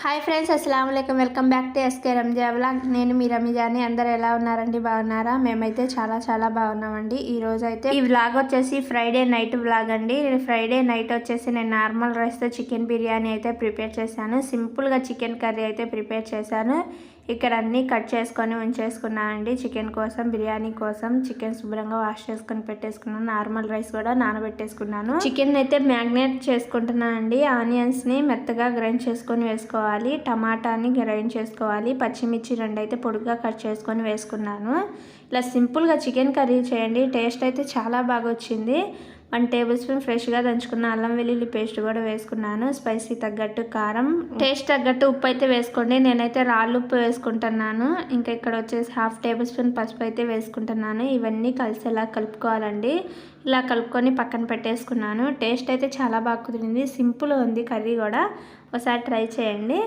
Hi friends అస్సలం welcome back to SK Ramja vlog నేను మీ రమిజాని. అందరు ఎలా ఉన్నారండి? బాగున్నారా? మేమైతే చాలా చాలా బాగున్నామండి. ఈరోజు అయితే ఈ వ్లాగ్ వచ్చేసి ఫ్రైడే నైట్ వ్లాగ్ అండి. ఫ్రైడే నైట్ వచ్చేసి నేను నార్మల్ రైస్తో చికెన్ బిర్యానీ అయితే ప్రిపేర్ చేశాను. సింపుల్గా చికెన్ కర్రీ అయితే ప్రిపేర్ చేశాను. ఇక్కడ అన్నీ కట్ చేసుకొని ఉంచేసుకున్నానండి చికెన్ కోసం బిర్యానీ కోసం చికెన్ శుభ్రంగా వాష్ చేసుకొని పెట్టేసుకున్నాను. నార్మల్ రైస్ కూడా నానబెట్టేసుకున్నాను. చికెన్ అయితే మ్యాగ్నేట్ చేసుకుంటున్నానండి ఆనియన్స్ని మెత్తగా గ్రైండ్ చేసుకొని వేసుకోవాలి. టమాటాని గ్రైండ్ చేసుకోవాలి. పచ్చిమిర్చి రెండు అయితే పొడుగ్గా కట్ చేసుకొని వేసుకున్నాను. ఇలా సింపుల్గా చికెన్ కర్రీ చేయండి. టేస్ట్ అయితే చాలా బాగా వచ్చింది. వన్ టేబుల్ స్పూన్ ఫ్రెష్గా దంచుకున్న అల్లం వెల్లుల్లి పేస్ట్ కూడా వేసుకున్నాను. స్పైసీ తగ్గట్టు కారం. టేస్ట్ తగ్గట్టు ఉప్పు అయితే వేసుకోండి. నేనైతే రాళ్ళు ఉప్పు వేసుకుంటున్నాను. ఇంకా ఇక్కడ వచ్చేసి హాఫ్ టేబుల్ స్పూన్ పసుపు అయితే వేసుకుంటున్నాను. ఇవన్నీ కలిసేలా కలుపుకోవాలండి. ఇలా కలుపుకొని పక్కన పెట్టేసుకున్నాను. టేస్ట్ అయితే చాలా బాగా కుదిరింది. సింపుల్ ఉంది కర్రీ కూడా. ఒకసారి ట్రై చేయండి.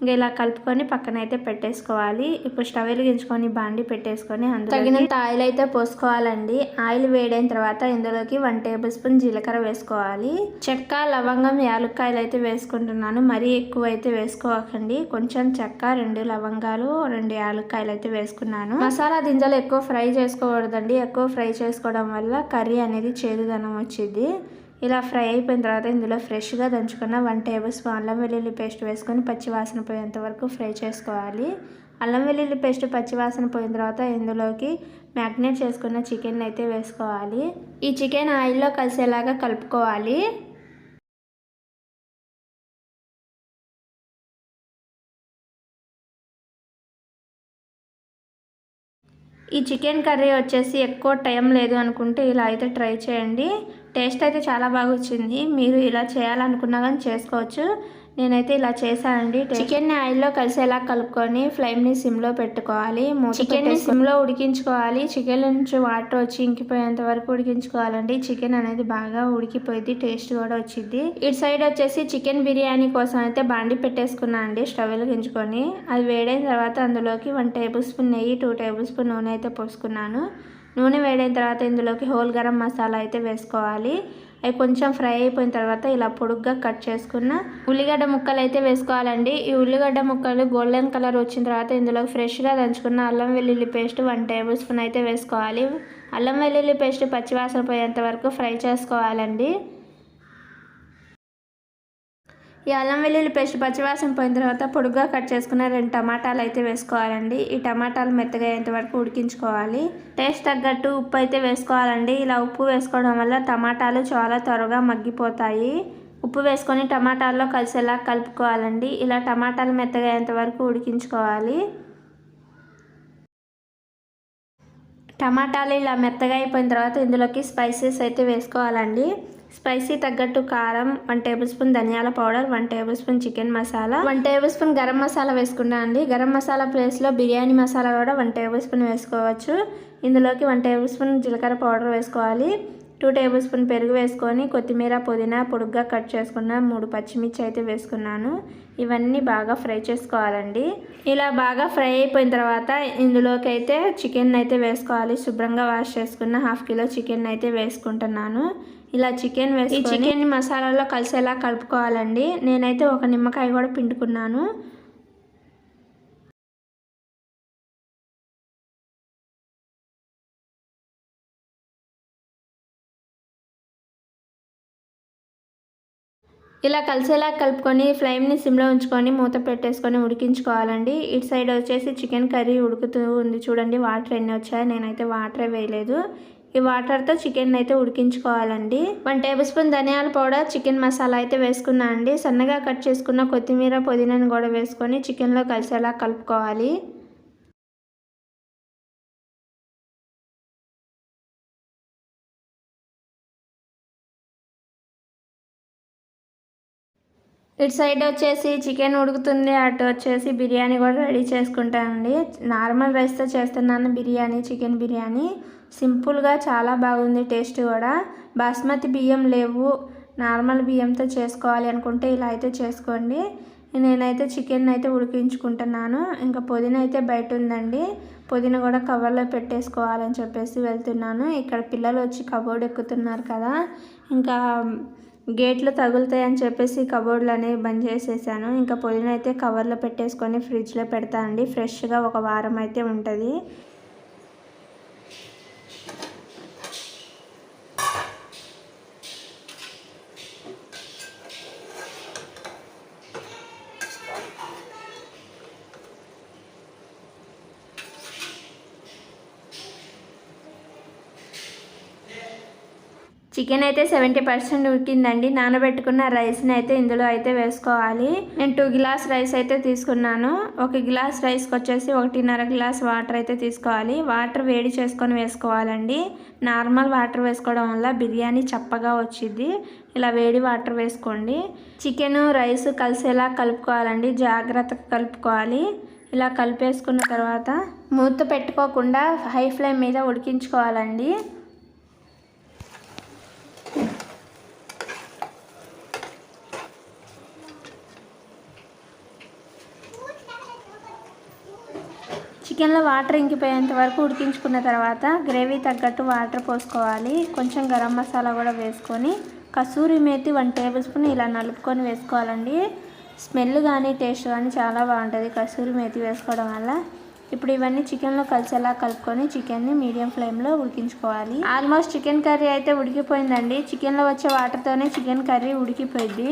ఇంకా ఇలా కలుపుకొని పక్కన అయితే పెట్టేసుకోవాలి. ఇప్పుడు స్టవ్ వెలిగించుకొని బాండి పెట్టేసుకొని అందులో తగినంత ఆయిల్ అయితే పోసుకోవాలండి. ఆయిల్ వేడైన తర్వాత ఇందులోకి వన్ టేబుల్ స్పూన్ జీలకర్ర వేసుకోవాలి. చెక్క లవంగం యాలక్కాయలు అయితే వేసుకుంటున్నాను. మరీ ఎక్కువ అయితే వేసుకోకండి. కొంచెం చెక్క రెండు లవంగాలు రెండు యాలక్కాయలు అయితే వేసుకున్నాను. మసాలా దింజలు ఎక్కువ ఫ్రై చేసుకోకూడదండి. ఎక్కువ ఫ్రై చేసుకోవడం వల్ల కర్రీ అనేది చేదుదనం వచ్చింది ఇలా ఫ్రై అయిపోయిన తర్వాత ఇందులో ఫ్రెష్గా దంచుకున్న వన్ టేబుల్ స్పూన్ అల్లం వెల్లుల్లి పేస్ట్ వేసుకొని పచ్చివాసన పోయేంత వరకు ఫ్రై చేసుకోవాలి. అల్లం వెల్లుల్లి పేస్ట్ పచ్చివాసన పోయిన తర్వాత ఇందులోకి మ్యాగ్నేట్ చేసుకున్న చికెన్ అయితే వేసుకోవాలి. ఈ చికెన్ ఆయిల్లో కలిసేలాగా కలుపుకోవాలి. ఈ చికెన్ కర్రీ వచ్చేసి ఎక్కువ టైం లేదు అనుకుంటే ఇలా అయితే ట్రై చేయండి. టేస్ట్ అయితే చాలా బాగా వచ్చింది మీరు ఇలా చేయాలనుకున్నా కానీ చేసుకోవచ్చు. నేనైతే ఇలా చేశానండి. చికెన్ని ఆయిల్లో కలిసేలా కలుపుకొని ఫ్లేమ్ని సిమ్లో పెట్టుకోవాలి. చికెన్ని సిమ్లో ఉడికించుకోవాలి. చికెన్ నుంచి వాటర్ వచ్చి ఇంకిపోయేంత వరకు ఉడికించుకోవాలండి. చికెన్ అనేది బాగా ఉడికిపోయింది టేస్ట్ కూడా వచ్చింది ఇటు సైడ్ వచ్చేసి చికెన్ బిర్యానీ కోసం అయితే బాండి పెట్టేసుకున్నా అండి స్టవ్ వెలిగించుకొని. అది వేడైన తర్వాత అందులోకి వన్ టేబుల్ స్పూన్ నెయ్యి టూ టేబుల్ స్పూన్ నూనె అయితే పోసుకున్నాను. నూనె వేడైన తర్వాత ఇందులోకి హోల్ గరం మసాలా అయితే వేసుకోవాలి. అవి కొంచెం ఫ్రై అయిపోయిన తర్వాత ఇలా పొడుగ్గా కట్ చేసుకున్న ఉల్లిగడ్డ ముక్కలు అయితే వేసుకోవాలండి. ఈ ఉల్లిగడ్డ ముక్కలు గోల్డెన్ కలర్ వచ్చిన తర్వాత ఇందులో ఫ్రెష్గా దంచుకున్న అల్లం వెల్లుల్లి పేస్ట్ వన్ టేబుల్ స్పూన్ అయితే వేసుకోవాలి. అల్లం వెల్లుల్లి పేస్ట్ పచ్చివాసన పోయేంత వరకు ఫ్రై చేసుకోవాలండి. ఈ అల్లం వెల్లుల్లి పేస్ట్ పచ్చివాసన పోయిన తర్వాత పొడుగ్గా కట్ చేసుకున్న రెండు టమాటాలు అయితే వేసుకోవాలండి. ఈ టమాటాలు మెత్తగా అయ్యేంత వరకు ఉడికించుకోవాలి. టేస్ట్ తగ్గట్టు ఉప్పు అయితే వేసుకోవాలండి. ఇలా ఉప్పు వేసుకోవడం వల్ల టమాటాలు చాలా త్వరగా మగ్గిపోతాయి. ఉప్పు వేసుకొని టమాటాల్లో కలిసేలా కలుపుకోవాలండి. ఇలా టమాటాలు మెత్తగా అయ్యేంత వరకు ఉడికించుకోవాలి. టమాటాలు ఇలా మెత్తగా అయిపోయిన తర్వాత ఇందులోకి స్పైసెస్ అయితే వేసుకోవాలండి. స్పైసీ తగ్గట్టు కారం వన్ టేబుల్ స్పూన్ ధనియాల powder one tablespoon chicken masala one tablespoon garam masala వేసుకున్నా అండి. గరం మసాలా ప్లేస్లో బిర్యానీ మసాలా కూడా వన్ టేబుల్ స్పూన్ వేసుకోవచ్చు. ఇందులోకి వన్ టేబుల్ స్పూన్ జీలకర్ర పౌడర్ వేసుకోవాలి. టూ టేబుల్ స్పూన్ పెరుగు వేసుకొని కొత్తిమీర పుదీనా పొడుగ్గా కట్ చేసుకున్న మూడు పచ్చిమిర్చి అయితే వేసుకున్నాను. ఇవన్నీ బాగా ఫ్రై చేసుకోవాలండి. ఇలా బాగా ఫ్రై అయిపోయిన తర్వాత ఇందులోకి అయితే చికెన్ అయితే వేసుకోవాలి. శుభ్రంగా వాష్ చేసుకున్న హాఫ్ కిలో చికెన్ అయితే వేసుకుంటున్నాను. ఇలా చికెన్ వేసి చికెన్ మసాలాలో కలిసేలా కలుపుకోవాలండి. నేనైతే ఒక నిమ్మకాయ కూడా పిండుకున్నాను. ఇలా కలిసేలా కలుపుకొని ఫ్లేమ్ని సిమ్లో ఉంచుకొని మూత పెట్టేసుకొని ఉడికించుకోవాలండి. ఇటు సైడ్ వచ్చేసి చికెన్ కర్రీ ఉడుకుతూ ఉంది చూడండి. వాటర్ ఎన్ని వచ్చాయో నేనైతే వాటరే వేయలేదు. ఈ వాటర్తో చికెన్ అయితే ఉడికించుకోవాలండి. వన్ టేబుల్ స్పూన్ ధనియాల పౌడర్ చికెన్ మసాలా అయితే వేసుకున్నా అండి. సన్నగా కట్ చేసుకున్న కొత్తిమీర పుదీనాను కూడా వేసుకొని చికెన్లో కలిసేలా కలుపుకోవాలి. ఇటు సైడ్ వచ్చేసి చికెన్ ఉడుకుతుంది అటు వచ్చేసి బిర్యానీ కూడా రెడీ చేసుకుంటానండి. నార్మల్ రైస్తో చేస్తున్నాను బిర్యానీ చికెన్ బిర్యానీ. సింపుల్గా చాలా బాగుంది టేస్ట్ కూడా. బాస్మతి బియ్యం లేవు. నార్మల్ బియ్యంతో చేసుకోవాలి అనుకుంటే ఇలా అయితే చేసుకోండి. నేనైతే చికెన్ అయితే ఉడికించుకుంటున్నాను. ఇంకా పుదీన అయితే బయట ఉందండి. పుదీన కూడా కవర్లో పెట్టేసుకోవాలని చెప్పేసి వెళ్తున్నాను. ఇక్కడ పిల్లలు వచ్చి కబోర్డ్ ఎక్కుతున్నారు కదా. ఇంకా గేట్లు తగులుతాయని చెప్పేసి కబోర్డ్లు అనేవి బంద్ చేసేసాను. ఇంకా పుదీనా అయితే కవర్లో పెట్టేసుకొని ఫ్రిడ్జ్లో పెడతానండి ఫ్రెష్గా ఒక వారం అయితే ఉంటుంది. చికెన్ అయితే సెవెంటీ పర్సెంట్ ఉడికిందండి. నానబెట్టుకున్న రైస్ని అయితే ఇందులో అయితే వేసుకోవాలి. నేను టూ గ్లాస్ రైస్ అయితే తీసుకున్నాను. ఒక గ్లాస్ రైస్కి వచ్చేసి ఒకటిన్నర గ్లాస్ వాటర్ అయితే తీసుకోవాలి. వాటర్ వేడి చేసుకొని వేసుకోవాలండి. నార్మల్ వాటర్ వేసుకోవడం వల్ల బిర్యానీ చప్పగా వచ్చింది ఇలా వేడి వాటర్ వేసుకోండి. చికెన్ రైస్ కలిసేలా కలుపుకోవాలండి. జాగ్రత్తగా కలుపుకోవాలి. ఇలా కలిపేసుకున్న తర్వాత మూత పెట్టుకోకుండా హై ఫ్లేమ్ మీద ఉడికించుకోవాలండి. చికెన్లో వాటర్ ఇంకిపోయేంత వరకు ఉడికించుకున్న తర్వాత గ్రేవీ తగ్గట్టు వాటర్ పోసుకోవాలి. కొంచెం గరం మసాలా కూడా వేసుకొని kasuri methi one tablespoon ఇలా నలుపుకొని వేసుకోవాలండి. స్మెల్ కానీ టేస్ట్ కానీ చాలా బాగుంటుంది కసూరి మేతి వేసుకోవడం వల్ల. ఇప్పుడు ఇవన్నీ చికెన్లో కలిసేలా కలుపుకొని చికెన్ని మీడియం ఫ్లేమ్లో ఉడికించుకోవాలి. ఆల్మోస్ట్ చికెన్ కర్రీ అయితే ఉడికిపోయిందండి. చికెన్లో వచ్చే వాటర్తోనే చికెన్ కర్రీ ఉడికిపోయింది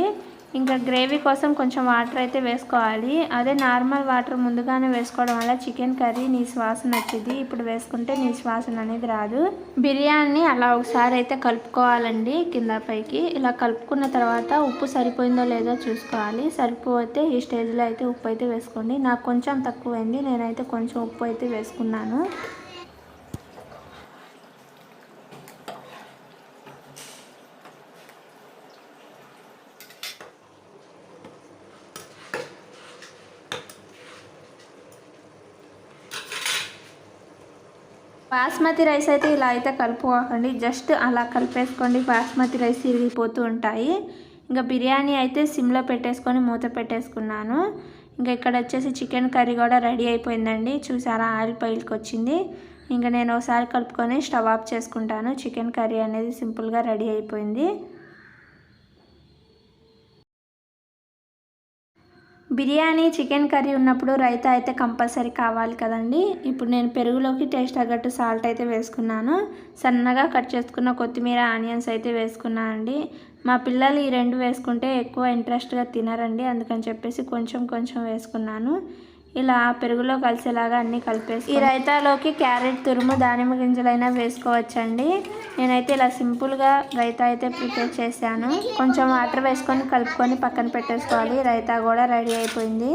ఇంకా గ్రేవీ కోసం కొంచెం వాటర్ అయితే వేసుకోవాలి. అదే నార్మల్ వాటర్ ముందుగానే వేసుకోవడం వల్ల చికెన్ కర్రీ నీ శ్వాసన వచ్చింది ఇప్పుడు వేసుకుంటే నీ శ్వాసన అనేది రాదు. బిర్యానీ అలా ఒకసారి అయితే కలుపుకోవాలండి కింద పైకి. ఇలా కలుపుకున్న తర్వాత ఉప్పు సరిపోయిందో లేదో చూసుకోవాలి. సరిపోతే ఈ స్టేజ్లో అయితే ఉప్పు అయితే వేసుకోండి. నాకు కొంచెం తక్కువైంది. నేనైతే కొంచెం ఉప్పు అయితే వేసుకున్నాను. బాస్మతి రైస్ అయితే ఇలా అయితే కలుపుకోకండి. జస్ట్ అలా కలిపేసుకోండి. బాస్మతి రైస్ ఇరిగిపోతూ ఉంటాయి. ఇంకా బిర్యానీ అయితే సిమ్లో పెట్టేసుకొని మూత పెట్టేసుకున్నాను. ఇంకా ఇక్కడ వచ్చేసి చికెన్ కర్రీ కూడా రెడీ అయిపోయిందండి. చూసారా ఆయిల్ పైల్కి వచ్చింది ఇంకా నేను ఒకసారి కలుపుకొని స్టవ్ ఆఫ్ చేసుకుంటాను. చికెన్ కర్రీ అనేది సింపుల్గా రెడీ అయిపోయింది. బిర్యానీ చికెన్ కర్రీ ఉన్నప్పుడు రైతా అయితే కంపల్సరీ కావాలి కదండి. ఇప్పుడు నేను పెరుగులోకి టేస్ట్ తగ్గట్టు సాల్ట్ అయితే వేసుకున్నాను. సన్నగా కట్ చేసుకున్న కొత్తిమీర ఆనియన్స్ అయితే వేసుకున్నాను అండి. మా పిల్లలు ఈ రెండు వేసుకుంటే ఎక్కువ ఇంట్రెస్ట్గా తినరండి. అందుకని చెప్పేసి కొంచెం కొంచెం వేసుకున్నాను. ఇలా పెరుగులో కలిసేలాగా అన్నీ కలిపేసి ఈ రైతాలోకి క్యారెట్ తురుము దానిమ్మ గింజలైనా వేసుకోవచ్చండి. నేనైతే ఇలా సింపుల్గా రైతా అయితే ప్రిపేర్ చేశాను. కొంచెం వాటర్ వేసుకొని కలుపుకొని పక్కన పెట్టేసుకోవాలి. రైతా కూడా రెడీ అయిపోయింది.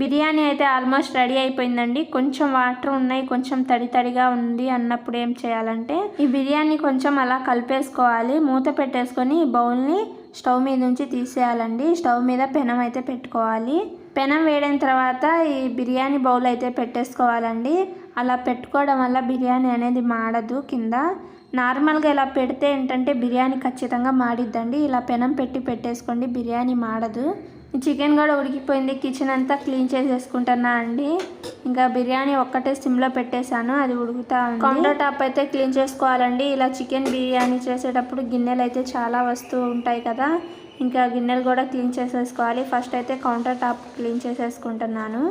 బిర్యానీ అయితే ఆల్మోస్ట్ రెడీ అయిపోయిందండి. కొంచెం వాటర్ ఉన్నాయి కొంచెం తడి తడిగా ఉంది అన్నప్పుడు ఏం చేయాలంటే ఈ బిర్యానీ కొంచెం అలా కలిపేసుకోవాలి. మూత పెట్టేసుకొని బౌల్ని స్టవ్ మీద నుంచి తీసేయాలండి. స్టవ్ మీద పెనం అయితే పెట్టుకోవాలి. పెనం వేడిన తర్వాత ఈ బిర్యానీ బౌల్ అయితే పెట్టేసుకోవాలండి. అలా పెట్టుకోవడం వల్ల బిర్యానీ అనేది మాడదు కింద. నార్మల్గా ఇలా పెడితే ఏంటంటే బిర్యానీ ఖచ్చితంగా మాడిద్దండి. ఇలా పెనం పెట్టి పెట్టేసుకోండి బిర్యానీ మాడదు. చికెన్ కూడా ఉడికిపోయింది. కిచెన్ అంతా క్లీన్ చేసేసుకుంటున్నా అండి. ఇంకా బిర్యానీ ఒక్కటే సిమ్లో పెట్టేశాను. అది ఉడుకుతా కౌంటర్ టాప్ అయితే క్లీన్ చేసుకోవాలండి. ఇలా చికెన్ బిర్యానీ చేసేటప్పుడు గిన్నెలు అయితే చాలా వస్తూ ఉంటాయి కదా. ఇంకా గిన్నెలు కూడా క్లీన్ చేసేసుకోవాలి. ఫస్ట్ అయితే కౌంటర్ టాప్ క్లీన్ చేసేసుకుంటున్నాను.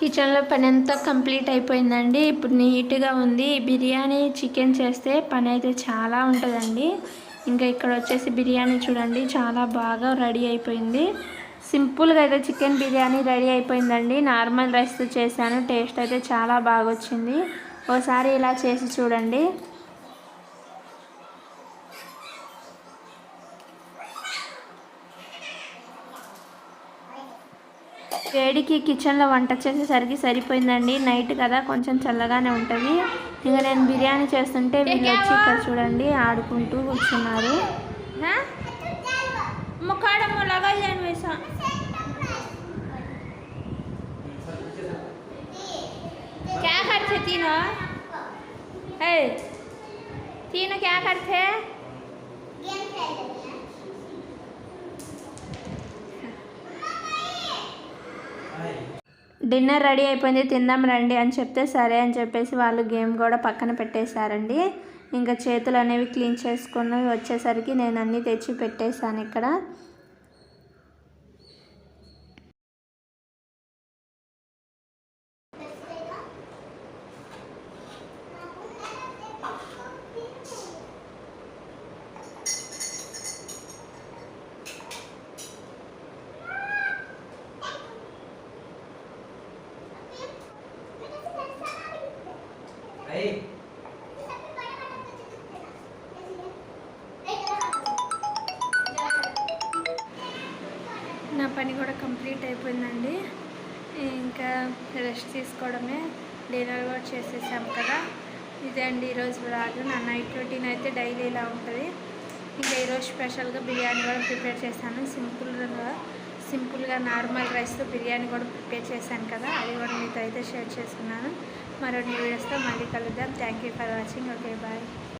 కిచెన్లో పని అంతా కంప్లీట్ అయిపోయిందండి. ఇప్పుడు నీట్గా ఉంది. బిర్యానీ చికెన్ చేస్తే పని అయితే చాలా ఉంటుందండి. ఇంకా ఇక్కడ వచ్చేసి బిర్యానీ చూడండి చాలా బాగా రెడీ అయిపోయింది. సింపుల్గా అయితే చికెన్ బిర్యానీ రెడీ అయిపోయిందండి. నార్మల్ రైస్ చేశాను టేస్ట్ అయితే చాలా బాగా వచ్చింది ఒకసారి ఇలా చేసి చూడండి. వేడికి కిచెన్లో వంట చేసేసరికి సరిపోయిందండి నైట్ కదా కొంచెం చల్లగానే ఉంటుంది ఇంకా నేను బిర్యానీ చేస్తుంటే వీళ్ళు వచ్చి ఇక్కడ చూడండి ఆడుకుంటూ కూర్చున్నారు ముఖాడమ్మ లగాలి వేసా क्या करते तीनों है तीनों क्या करते డిన్నర్ రెడీ అయిపోయింది తిందాం రండి అని చెప్తే సరే అని చెప్పేసి వాళ్ళు గేమ్ కూడా పక్కన పెట్టేశారండి. ఇంకా చేతులు అనేవి క్లీన్ చేసుకుని వచ్చేసరికి నేను అన్నీ తెచ్చి పెట్టేశాను ఇక్కడ. రెస్ట్ తీసుకోవడమే డిన్నర్ కూడా చేసేసాం కదా. ఇదే అండి ఈరోజు బ్లాగ్ నా నైట్ రొటీన్ అయితే డైలీ ఇలా ఉంటుంది. ఇంకా ఈరోజు స్పెషల్గా బిర్యానీ కూడా ప్రిపేర్ చేశాను. సింపుల్గా సింపుల్గా నార్మల్ రైస్తో బిర్యానీ కూడా ప్రిపేర్ చేశాను కదా. అది కూడా మీతో అయితే షేర్ చేసుకున్నాను. మరో న్యూ వీడియోస్తో మళ్ళీ కలుద్దాం. Thank you for watching. Okay bye.